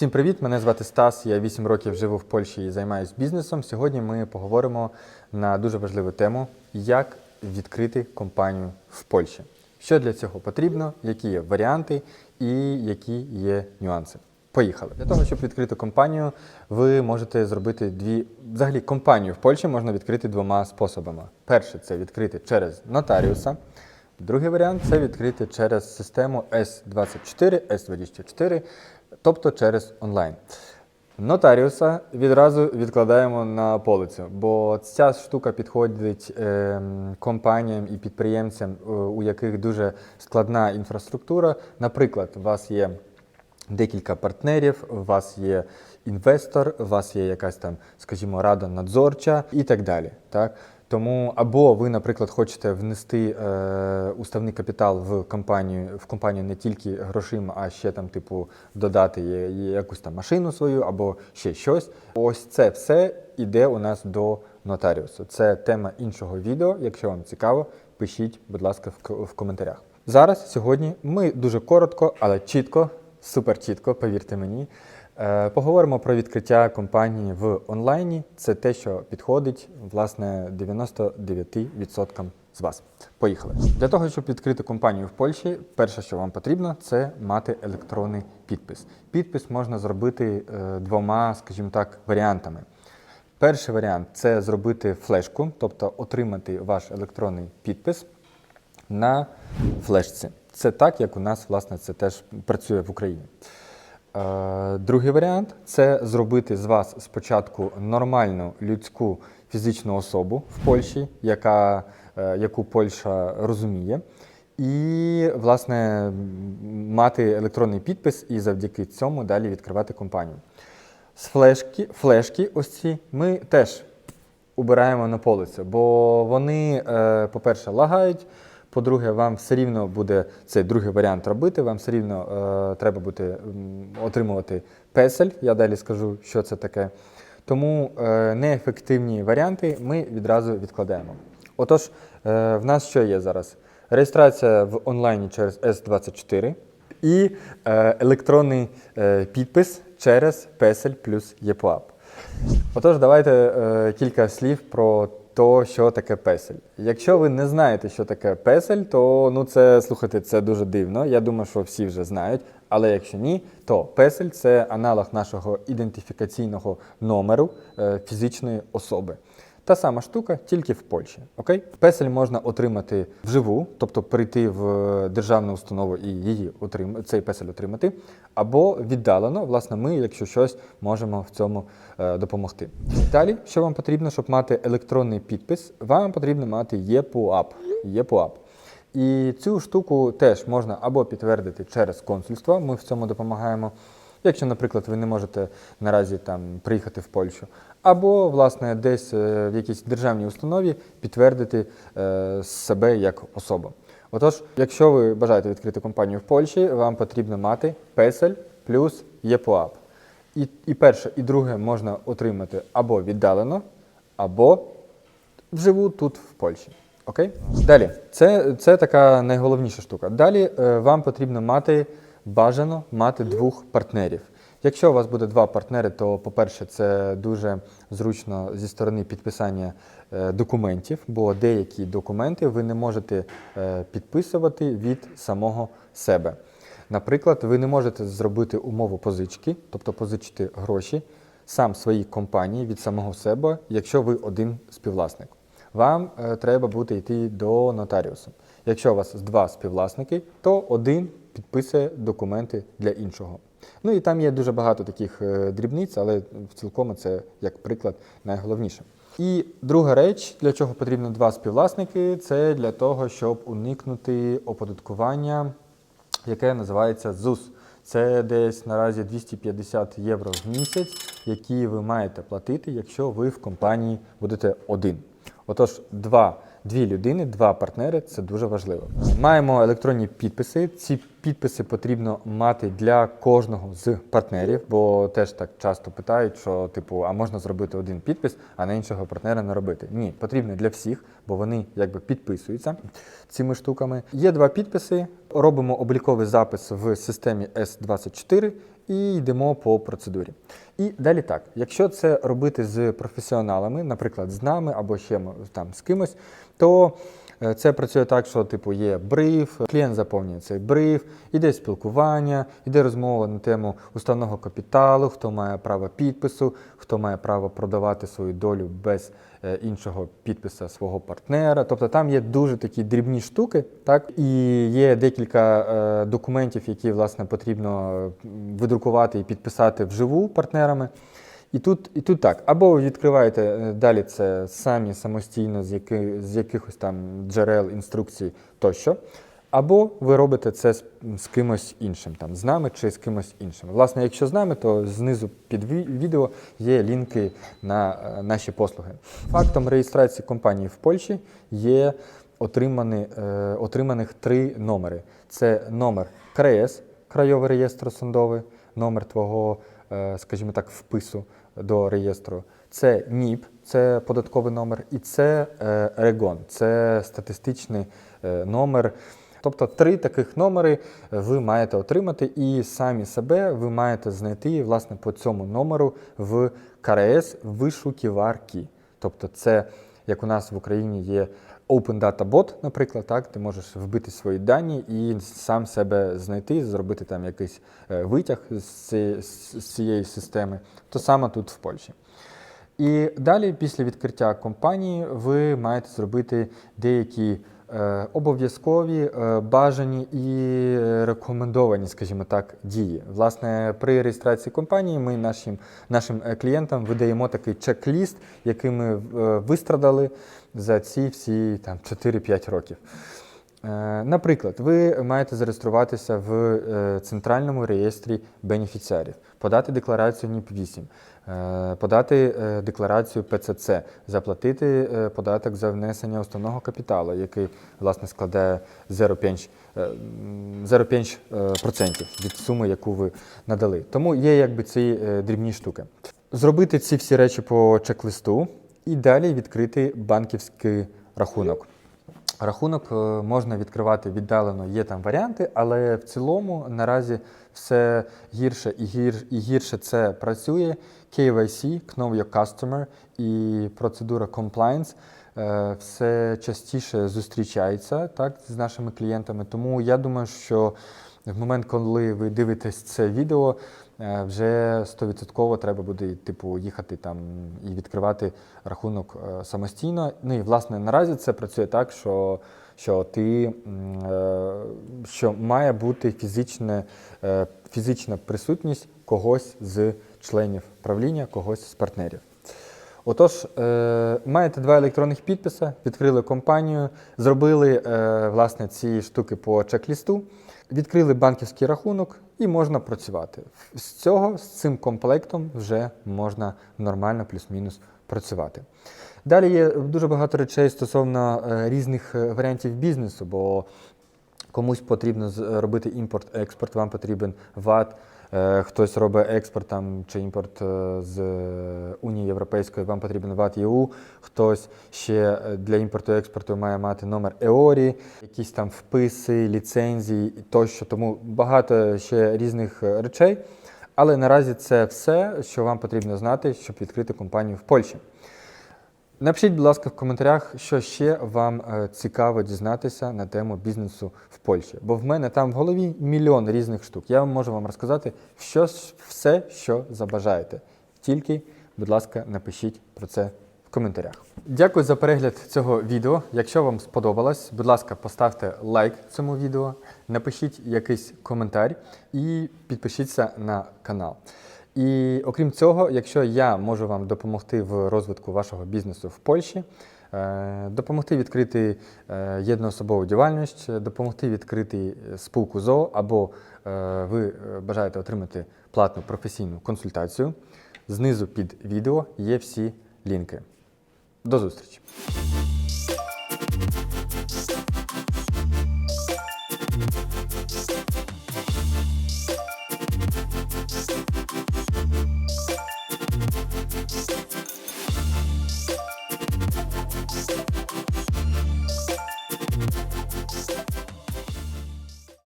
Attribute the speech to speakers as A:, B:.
A: Всім привіт! Мене звати Стас. Я 8 років живу в Польщі і займаюся бізнесом. Сьогодні ми поговоримо на дуже важливу тему: як відкрити компанію в Польщі. Що для цього потрібно, які є варіанти і які є нюанси. Поїхали. Для того, щоб відкрити компанію, ви можете зробити дві. Взагалі, компанію в Польщі можна відкрити двома способами. Перше це відкрити через нотаріуса. Другий варіант це відкрити через систему S24, S24, тобто через онлайн. Нотаріуса відразу відкладаємо на полицю, бо ця штука підходить ем, компаніям і підприємцям, е, у яких дуже складна інфраструктура. Наприклад, у вас є декілька партнерів, у вас є інвестор, у вас є якась там, скажімо, рада надзорча і так далі. Так? Тому або ви, наприклад, хочете внести е, уставний капітал в компанію, в компанію не тільки грошима, а ще там, типу, додати якусь там машину свою або ще щось. Ось це все йде у нас до нотаріусу. Це тема іншого відео. Якщо вам цікаво, пишіть, будь ласка, в, в коментарях. Зараз, сьогодні, ми дуже коротко, але чітко, супер чітко, повірте мені. Е, Поговоримо про відкриття компанії в онлайні. Це те, що підходить власне 99% з вас. Поїхали. Для того, щоб відкрити компанію в Польщі, перше, що вам потрібно, це мати електронний підпис. Підпис можна зробити е, двома, скажімо так, варіантами. Перший варіант це зробити флешку, тобто отримати ваш електронний підпис на флешці. Це так, як у нас власне це теж працює в Україні. Е, Другий варіант це зробити з вас спочатку нормальну людську фізичну особу в Польщі, яка, е, яку Польща розуміє, і, власне, мати електронний підпис і завдяки цьому далі відкривати компанію. З флешки, флешки ось ці ми теж убираємо на полицю, бо вони, е, по-перше, лагають. По-друге, вам все рівно буде цей другий варіант робити. Вам все рівно е, треба буде отримувати песель. Я далі скажу, що це таке. Тому е, неефективні варіанти ми відразу відкладаємо. Отож, е, в нас що є зараз? Реєстрація в онлайні через S24 і е, електронний е, підпис через песель плюс ЄПУАП. Отож, давайте е, кілька слів про те, що таке песель. Якщо ви не знаєте, що таке песель, то ну це слухайте, це дуже дивно. Я думаю, що всі вже знають. Але якщо ні, то песель це аналог нашого ідентифікаційного номеру е, фізичної особи. Та сама штука, тільки в Польщі. Окей? Песель можна отримати вживу, тобто прийти в е, державну установу і її отрим... цей песель отримати, або віддалено, власне, ми, якщо щось, можемо в цьому е, допомогти. Далі, що вам потрібно, щоб мати електронний підпис, вам потрібно мати ЄПУАП. ЄПУАП. І цю штуку теж можна або підтвердити через консульство, ми в цьому допомагаємо. Якщо, наприклад, ви не можете наразі там приїхати в Польщу, або власне десь е, в якійсь державній установі підтвердити е, себе як особу. Отож, якщо ви бажаєте відкрити компанію в Польщі, вам потрібно мати песель плюс ЄПОАП. І, і перше, і друге можна отримати або віддалено, або вживу тут в Польщі. Окей? Далі, це, це така найголовніша штука. Далі е, вам потрібно мати бажано мати двох партнерів. Якщо у вас буде два партнери, то, по-перше, це дуже зручно зі сторони підписання е, документів, бо деякі документи ви не можете е, підписувати від самого себе. Наприклад, ви не можете зробити умову позички, тобто позичити гроші сам своїй компанії від самого себе, якщо ви один співвласник. Вам е, треба буде йти до нотаріуса. Якщо у вас два співвласники, то один підписує документи для іншого. Ну і там є дуже багато таких е, дрібниць, але в цілком це як приклад найголовніше. І друга реч, для чого потрібно два співвласники, це для того, щоб уникнути оподаткування, яке називається ЗУС. Це десь наразі 250 євро в місяць, які ви маєте платити, якщо ви в компанії будете один. Отож, два, дві людини, два партнери це дуже важливо. Маємо електронні підписи. Ці підписи потрібно мати для кожного з партнерів, бо теж так часто питають, що типу, а можна зробити один підпис, а на іншого партнера не робити. Ні, потрібно для всіх, бо вони якби підписуються цими штуками. Є два підписи. Робимо обліковий запис в системі S24 і йдемо по процедурі. І далі так, якщо це робити з професіоналами, наприклад, з нами або ще там з кимось, то це працює так, що типу є бриф, клієнт заповнює цей бриф, іде спілкування, іде розмова на тему уставного капіталу, хто має право підпису, хто має право продавати свою долю без е, іншого підписа свого партнера. Тобто там є дуже такі дрібні штуки, так і є декілька е, документів, які власне потрібно е, видрукувати і підписати вживу партнерами. І тут, і тут так, або ви відкриваєте е, далі це самі самостійно з, яки, з якихось там джерел, інструкцій тощо, або ви робите це з, з кимось іншим, там, з нами чи з кимось іншим. Власне, якщо з нами, то знизу під відео є лінки на е, наші послуги. Фактом реєстрації компанії в Польщі є отримані, е, отриманих три номери: це номер КРС, Крайовий реєстр судовий, номер твого, е, скажімо так, впису до реєстру. Це НІП, це податковий номер, і це е, РЕГОН, це статистичний е, номер. Тобто три таких номери ви маєте отримати, і самі себе ви маєте знайти власне по цьому номеру в КРС вишуківарки. Тобто, це як у нас в Україні є Open Data Bot, наприклад, так, ти можеш вбити свої дані і сам себе знайти, зробити там якийсь е, витяг з цієї, системи. То саме тут в Польщі. І далі, після відкриття компанії, ви маєте зробити деякі обов'язкові, е, бажані і е, рекомендовані, скажімо так, дії. Власне, при реєстрації компанії ми нашим, нашим е, клієнтам видаємо такий чек-ліст, який ми е, вистрадали за ці всі там 4-5 років. Е, Наприклад, ви маєте зареєструватися в е, центральному реєстрі бенефіціарів, подати декларацію НІП-8, е, подати декларацію ПЦЦ, заплатити податок за внесення уставного капіталу, який власне складає 0,5 е, м, 0,5% е, процентів від суми, яку ви надали. Тому є якби ці дрібні штуки. Зробити ці всі речі по чек-листу і далі відкрити банківський рахунок. Рахунок е, можна відкривати віддалено, є там варіанти, але в цілому наразі все гірше і, гір, і гірше це працює. KYC, Know Your Customer і процедура compliance е, все частіше зустрічається так, з нашими клієнтами. Тому я думаю, що в момент, коли ви дивитесь це відео, вже 100% треба буде типу, їхати там і відкривати рахунок е, самостійно. Ну і власне наразі це працює так, що, що ти е, що має бути фізичне, е, фізична присутність когось з членів правління, когось з партнерів. Отож, е, маєте два електронних підписи, відкрили компанію, зробили е, власне ці штуки по чек-лісту, відкрили банківський рахунок і можна працювати. З цього, з цим комплектом вже можна нормально плюс-мінус працювати. Далі є дуже багато речей стосовно е, різних е, варіантів бізнесу, бо комусь потрібно робити імпорт-експорт, вам потрібен ВАТ, хтось робить експорт там, чи імпорт е, з е, Унії Європейської, вам потрібен ВАТ ЄУ, хтось ще е, для імпорту-експорту має мати номер ЕОРІ, якісь там вписи, ліцензії тощо. Тому багато ще різних е, речей. Але наразі це все, що вам потрібно знати, щоб відкрити компанію в Польщі. Напишіть, будь ласка, в коментарях, що ще вам е, цікаво дізнатися на тему бізнесу в Польщі. Бо в мене там в голові мільйон різних штук. Я можу вам розказати що, все, що забажаєте. Тільки, будь ласка, напишіть про це в коментарях. Дякую за перегляд цього відео. Якщо вам сподобалось, будь ласка, поставте лайк цьому відео, напишіть якийсь коментар і підпишіться на канал. І окрім цього, якщо я можу вам допомогти в розвитку вашого бізнесу в Польщі, е, допомогти відкрити е, єдноособову діяльність, допомогти відкрити спілку ЗОО, або е, ви бажаєте отримати платну професійну консультацію, знизу під відео є всі лінки. До зустрічі!